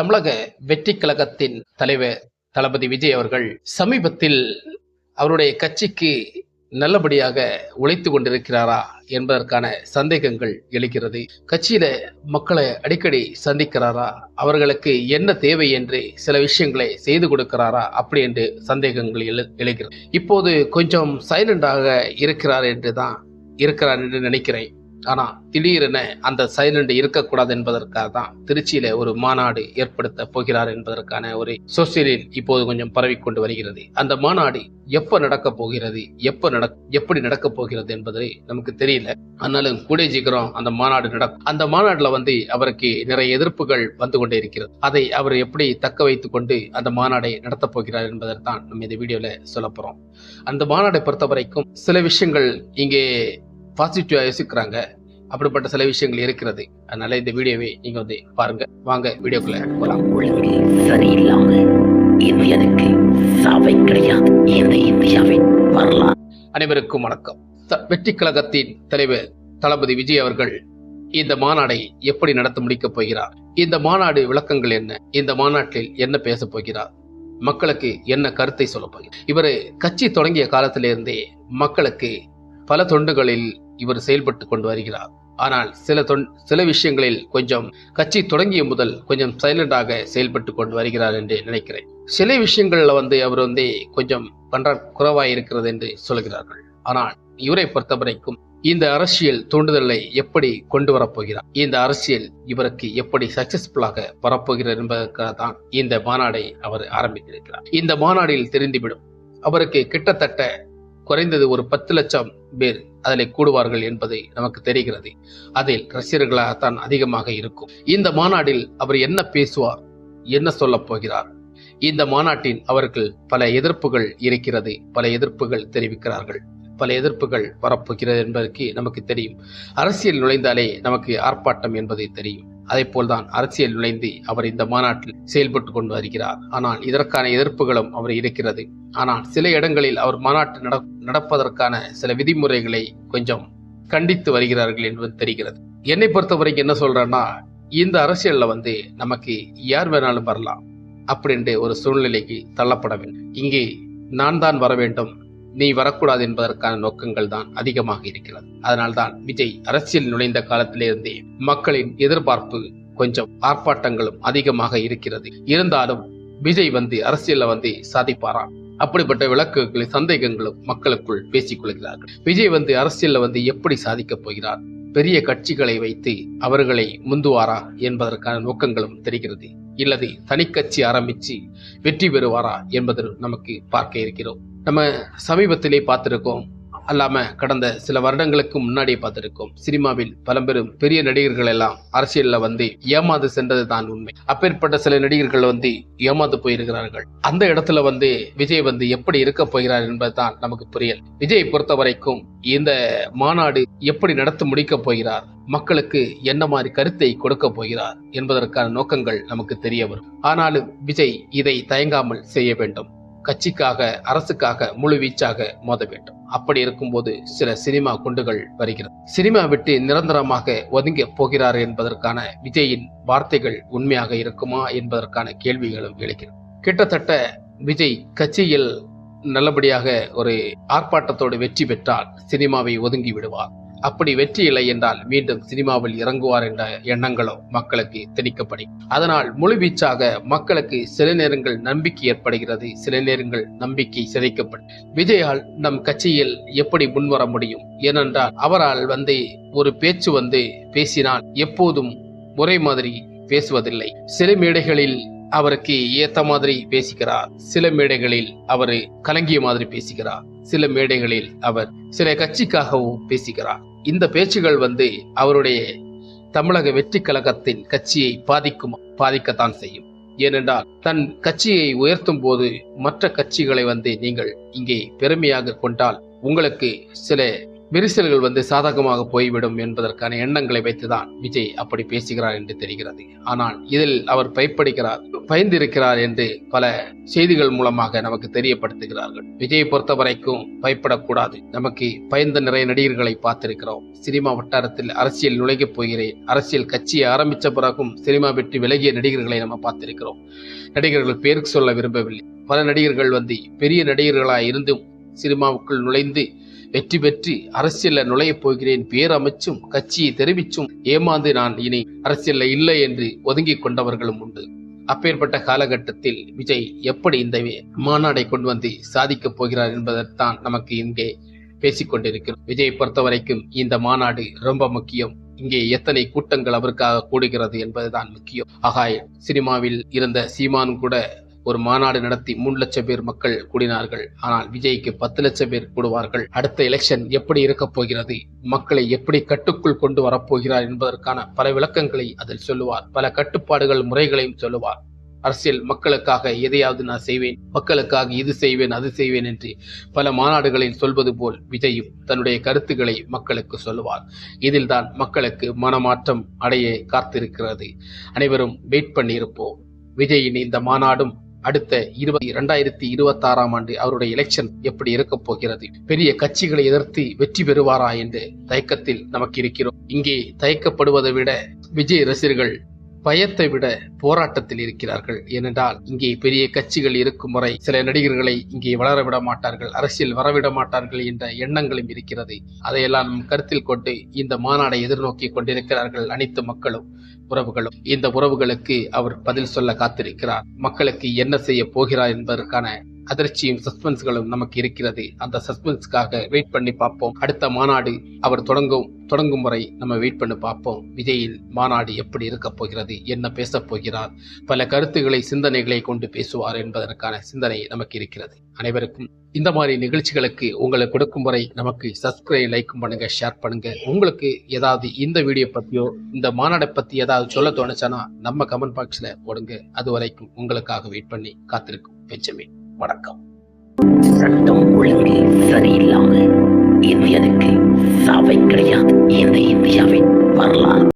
தமிழக வெற்றி கழகத்தின் தலைவர் தளபதி விஜய் அவர்கள் சமீபத்தில் அவருடைய கட்சிக்கு நல்லபடியாக உழைத்து கொண்டிருக்கிறாரா என்பதற்கான சந்தேகங்கள் எழுகிறது. கட்சியில மக்களை அடிக்கடி சந்திக்கிறாரா? அவர்களுக்கு என்ன தேவை என்று சில விஷயங்களை செய்து கொடுக்கிறாரா? அப்படி என்று சந்தேகங்கள் எழு எழுகிறது. இப்போது கொஞ்சம் சைலண்டாக இருக்கிறார் என்று தான் இருக்கிறார் என்று நினைக்கிறேன். ஆனால் திடீரென அந்த சைலண்ட் இருக்கக்கூடாது என்பதற்காக தான் திருச்சியில ஒரு மாநாடு ஏற்படுத்த போகிறார் என்பதற்கான ஒரு சோசியலில் இப்போது கொஞ்சம் பரவிக்கொண்டு வருகிறது. அந்த மாநாடு எப்ப நடக்க போகிறது எப்ப நட எப்படி நடக்க போகிறது என்பது நமக்கு தெரியல. ஆனாலும் கூடை சீக்கிரம் அந்த மாநாடு நடக்கும். அந்த மாநாடுல வந்து அவருக்கு நிறைய எதிர்ப்புகள் வந்து கொண்டே இருக்கிறது. அதை அவர் எப்படி தக்க வைத்துக் கொண்டு அந்த மாநாடை நடத்தப் போகிறார் என்பதை தான் நம்ம இந்த வீடியோல சொல்ல போறோம். அந்த மாநாடை பொறுத்த வரைக்கும் சில விஷயங்கள் இங்கே பாசிட்டிவா யோசிக்கிறாங்க. அப்படிப்பட்ட சில விஷயங்கள் இருக்கிறது. அதனால இந்த வீடியோவை நீங்க வந்து பாருங்க. வாங்க வீடியோக்குள்ள போலாம். ஒழுங்கு சரியில்லாம இந்தியனுக்கு சாவை கிடையாது. இந்த இந்தியாவின் வரலாறு. அனைவருக்கும் வணக்கம். வெற்றி கழகத்தின் தலைவர் தளபதி விஜய் அவர்கள் இந்த மாநாடை எப்படி நடத்த முடிக்கப் போகிறார்? இந்த மாநாடு விளக்கங்கள் என்ன? இந்த மாநாட்டில் என்ன பேசப் போகிறார்? மக்களுக்கு என்ன கருத்தை சொல்லப் போகிறார்? இவர் கட்சி தொடங்கிய காலத்திலிருந்தே மக்களுக்கு பல தொண்டுகளில் இவர் செயல்பட்டு கொண்டு வருகிறார். ஆனால் சில தொன் சில விஷயங்களில் கொஞ்சம் கட்சி தொடங்கிய முதல் கொஞ்சம் சைலண்டாக செயல்பட்டு கொண்டு வருகிறார் என்று நினைக்கிறேன். சில விஷயங்களில் வந்து அவர் வந்து கொஞ்சம் பண்ற குறைவாக இருக்கிறது என்று சொல்கிறார்கள். ஆனால் இவரை பொறுத்தவரைக்கும் இந்த அரசியல் தூண்டுதலை எப்படி கொண்டு வரப்போகிறார்? இந்த அரசியல் இவருக்கு எப்படி சக்சஸ்ஃபுல்லாக வரப்போகிறார் என்பதற்காக தான் இந்த மாநாடை அவர் ஆரம்பித்திருக்கிறார். இந்த மாநாடில் தெரிந்துவிடும். அவருக்கு கிட்டத்தட்ட குறைந்தது ஒரு பத்து லட்சம் பேர் அதில் கூடுவார்கள் என்பது நமக்கு தெரிகிறது. அதில் ரசிகர்களாகத்தான் அதிகமாக இருக்கும். இந்த மாநாட்டில் அவர் என்ன பேசுவார் என்ன சொல்ல போகிறார்? இந்த மாநாட்டில் அவர்கள் பல எதிர்ப்புகள் இருக்கிறது பல எதிர்ப்புகள் தெரிவிக்கிறார்கள் பல எதிர்ப்புகள் வரப்போகிறது என்பதற்கு நமக்கு தெரியும். அரசியல் நுழைந்தாலே நமக்கு ஆர்ப்பாட்டம் என்பது தெரியும். அதே போல்தான் அரசியல் நுழைந்து அவர் இந்த மாநாட்டில் செயல்பட்டு கொண்டு வருகிறார். ஆனால் இதற்கான எதிர்ப்புகளும் அவர் இருக்கிறது ஆனால் சில இடங்களில் அவர் மாநாட்டு நட நடப்பதற்கான சில விதிமுறைகளை கொஞ்சம் கண்டித்து வருகிறார்கள் என்பது தெரிகிறது. என்னை பொறுத்தவரைக்கும் என்ன சொல்றேன்னா இந்த அரசியல்ல வந்து நமக்கு யார் வேணாலும் வரலாம் அப்படின்ட்டு ஒரு சூழ்நிலைக்கு தள்ளப்பட வேண்டும். இங்கே நான் தான் வர வேண்டும். நீ வரக்கூடாது என்பதற்கான நோக்கங்கள் தான் அதிகமாக இருக்கிறது. அதனால்தான் விஜய் அரசியல் நுழைந்த காலத்திலிருந்தே மக்களின் எதிர்பார்ப்பு கொஞ்சம் ஆர்ப்பாட்டங்களும் அதிகமாக இருக்கிறது. இருந்தாலும் விஜய் வந்து அரசியல்ல வந்து சாதிப்பாரான் அப்படிப்பட்ட விளக்குகளை சந்தேகங்களும் மக்களுக்குள் பேசிக் கொள்கிறார்கள். விஜய் வந்து அரசியல்ல வந்து எப்படி சாதிக்கப் போகிறார்? பெரிய கட்சிகளை வைத்து அவர்களை முந்துவாரா என்பதற்கான நோக்கங்களும் தெரிகிறது. இல்லது தனிக்கட்சி ஆரம்பித்து வெற்றி பெறுவாரா என்பதில் நமக்கு பார்க்க இருக்கிறோம். நம்ம சமீபத்திலே பார்த்திருக்கோம் அல்லாம கடந்த சில வருடங்களுக்கு முன்னாடியே பார்த்துருக்கோம். சினிமாவில் பலம்பெரும் பெரிய நடிகர்கள் எல்லாம் அரசியல்ல வந்து ஏமாந்து சென்றது தான் உண்மை. அப்பேற்பட்ட சில நடிகர்கள் வந்து ஏமாந்து போயிருக்கிறார்கள். அந்த இடத்துல வந்து விஜய் வந்து எப்படி இருக்க போகிறார் என்பதுதான் நமக்கு புரியல். விஜய் பொறுத்த வரைக்கும் இந்த மாநாடு எப்படி நடத்தி முடிக்க போகிறார்? மக்களுக்கு என்ன மாதிரி கருத்தை கொடுக்க போகிறார்? என்பதற்கான நோக்கங்கள் நமக்கு தெரிய வரும். ஆனாலும் விஜய் இதை தயங்காமல் செய்ய வேண்டும். கட்சிக்காக அரசுக்காக முழு வீச்சாக மோத வேண்டும். அப்படி இருக்கும்போது சில சினிமா குண்டுகள் வருகிறது. சினிமா விட்டு நிரந்தரமாக ஒதுங்க போகிறார் என்பதற்கான விஜயின் வார்த்தைகள் உண்மையாக இருக்குமா என்பதற்கான கேள்விகளும் எழுகிறது. கிட்டத்தட்ட விஜய் கட்சியில் நல்லபடியாக ஒரு ஆர்ப்பாட்டத்தோடு வெற்றி பெற்றால் சினிமாவை ஒதுங்கி விடுவார். அப்படி வெற்றி இல்லை என்றால் மீண்டும் சினிமாவில் இறங்குவார் என்ற எண்ணங்களும் மக்களுக்கு திணிக்கப்படும் அதனால் முழுவீச்சாக மக்களுக்கு சில நேரங்கள் நம்பிக்கை ஏற்படுகிறது சில நேரங்கள் நம்பிக்கை சிதைக்கப்படும். விஜயால் நம் கட்சியில் எப்படி முன்வர முடியும்? ஏனென்றால் அவரால் வந்து ஒரு பேச்சு வந்து பேசினால் எப்போதும் ஒரே மாதிரி பேசுவதில்லை. சில மேடைகளில் அவருக்கு ஏத்த மாதிரி பேசுகிறார் சில மேடைகளில் அவர் கலங்கிய மாதிரி பேசுகிறார் சில மேடைகளில் அவர் சில கட்சிக்காகவும் பேசுகிறார் இந்த பேச்சுகள் வந்து அவருடைய தமிழக வெற்றி கழகத்தின் கட்சியை பாதிக்கும் பாதிக்கத்தான் செய்யும். ஏனென்றால் தன் கட்சியை உயர்த்தும் போது மற்ற கட்சிகளை வந்து நீங்கள் இங்கே பெருமையாக கொண்டால் உங்களுக்கு சில விரிசல்கள் வந்து சாதகமாக போய்விடும் என்பதற்கான எண்ணங்களை வைத்துதான் விஜய் அப்படி பேசுகிறார் என்று தெரிகிறது. ஆனால் இதில் அவர் பயப்படுகிறார் பயந்திருக்கிறார் என்று பல செய்திகள் மூலமாக நமக்கு தெரியப்படுத்துகிறார்கள். விஜயை பொறுத்த வரைக்கும் பயப்படக்கூடாது. நமக்கு பயந்த நிறைய நடிகர்களை பார்த்திருக்கிறோம். சினிமா வட்டாரத்தில் அரசியல் நுழைக்கப் போகிறேன். அரசியல் கட்சியை ஆரம்பித்த பிறகும் சினிமா விட்டு விலகிய நடிகர்களை நம்ம பார்த்திருக்கிறோம். நடிகர்கள் பேருக்கு சொல்ல விரும்பவில்லை. பல நடிகர்கள் வந்து பெரிய நடிகர்களாக இருந்தும் சினிமாவுக்குள் நுழைந்து வெற்றி பெற்று அரசியல்ல நுழையப் போகிறேன். பேரமைச்சும் கட்சியை தெரிவிச்சும் ஏமாந்து நான் இனி அரசியல்ல இல்லை என்று ஒதுங்கிக் கொண்டவர்களும் உண்டு. அப்பேற்பட்ட காலகட்டத்தில் விஜய் எப்படி இந்த மாநாடை கொண்டு வந்து சாதிக்கப் போகிறார் என்பதைத்தான் நமக்கு இங்கே பேசிக்கொண்டிருக்கிறோம் விஜயை பொறுத்த வரைக்கும் இந்த மாநாடு ரொம்ப முக்கியம். இங்கே எத்தனை கூட்டங்கள் அவருக்காக கூடுகிறது என்பதுதான் முக்கியம். ஆகாய் சினிமாவில் இருந்த சீமான் கூட ஒரு மாநாடு நடத்தி மூணு லட்சம் பேர் மக்கள் கூடினார்கள். ஆனால் விஜய்க்கு பத்து லட்சம் பேர் கூடுவார்கள். அடுத்த எலெக்ஷன் எப்படி இருக்கப் போகிறது? மக்களை எப்படி கட்டுக்குள் கொண்டு வரப்போகிறார் என்பதற்கான பல விளக்கங்களை அதில் சொல்லுவார். பல கட்டுப்பாடுகள் முறைகளையும் சொல்லுவார். அரசியல் மக்களுக்காக எதையாவது நான் செய்வேன் மக்களுக்காக இது செய்வேன் அது செய்வேன் என்று பல மாநாடுகளில் சொல்வது போல் விஜயும் தன்னுடைய கருத்துக்களை மக்களுக்கு சொல்லுவார். இதில் தான் மக்களுக்கு மனமாற்றம் அடைய காத்திருக்கிறது. அனைவரும் வெயிட் பண்ணியிருப்போம். விஜயின் இந்த மாநாடும் அடுத்த இருபது இரண்டாயிரத்தி இருபத்தி ஆறாம் ஆண்டு அவருடைய எலெக்ஷன் எப்படி இருக்க போகிறது? பெரிய கட்சிகளை எதிர்த்து வெற்றி பெறுவாரா என்று தயக்கத்தில் நமக்கு இருக்கிறோம். இங்கே தயக்கப்படுவதை விட விஜய் ரசிகர்கள் பயத்தை விட போராட்டத்தில் இருக்கிறார்கள். ஏனென்றால் இங்கே பெரிய கட்சிகள் இருக்கும் வரை சில நடிகர்களை இங்கே வளர விட மாட்டார்கள் அரசியல் வரவிட மாட்டார்கள் என்ற எண்ணங்களும் இருக்கிறது. அதையெல்லாம் கருத்தில் கொண்டு இந்த மாநாடை எதிர்நோக்கி கொண்டிருக்கிறார்கள் அனைத்து மக்களும் உறவுகளும். இந்த உறவுகளுக்கு அவர் பதில் சொல்ல காத்திருக்கிறார். மக்களுக்கு என்ன செய்ய போகிறார் என்பதற்கான அதிர்ச்சியும் சஸ்பென்ஸ்களும் நமக்கு இருக்கிறது. அந்த சஸ்பென்ஸ்க்காக வெயிட் பண்ணி பார்ப்போம். அடுத்த மாநாடு அவர் தொடங்கும் தொடங்கும் வரை நம்ம வெயிட் பண்ணி பார்ப்போம். விஜயின் மாநாடு எப்படி இருக்க போகிறது? என்ன பேச போகிறார்? பல கருத்துக்களை சிந்தனைகளை கொண்டு பேசுவார் என்பதற்கான சிந்தனை நமக்கு இருக்கிறது. அனைவருக்கும் இந்த மாதிரி நிகழ்ச்சிகளுக்கு உங்களை கொடுக்கும் வரை நமக்கு சப்ஸ்கிரைப் லைக்கும் பண்ணுங்க ஷேர் பண்ணுங்க. உங்களுக்கு ஏதாவது இந்த வீடியோ பத்தியோ இந்த மாநாடை பத்தி ஏதாவது சொல்ல தோணுச்சானா நம்ம கமெண்ட் பாக்ஸ்ல போடுங்க. அது வரைக்கும் உங்களுக்காக வெயிட் பண்ணி காத்திருக்கும். பெஞ்சமின். வணக்கம். சட்டம் ஒழுங்கு சரியில்லாமல் இந்தியனுக்கு சாவை கிடையாது. இந்த இந்தியாவின் வரலாறு.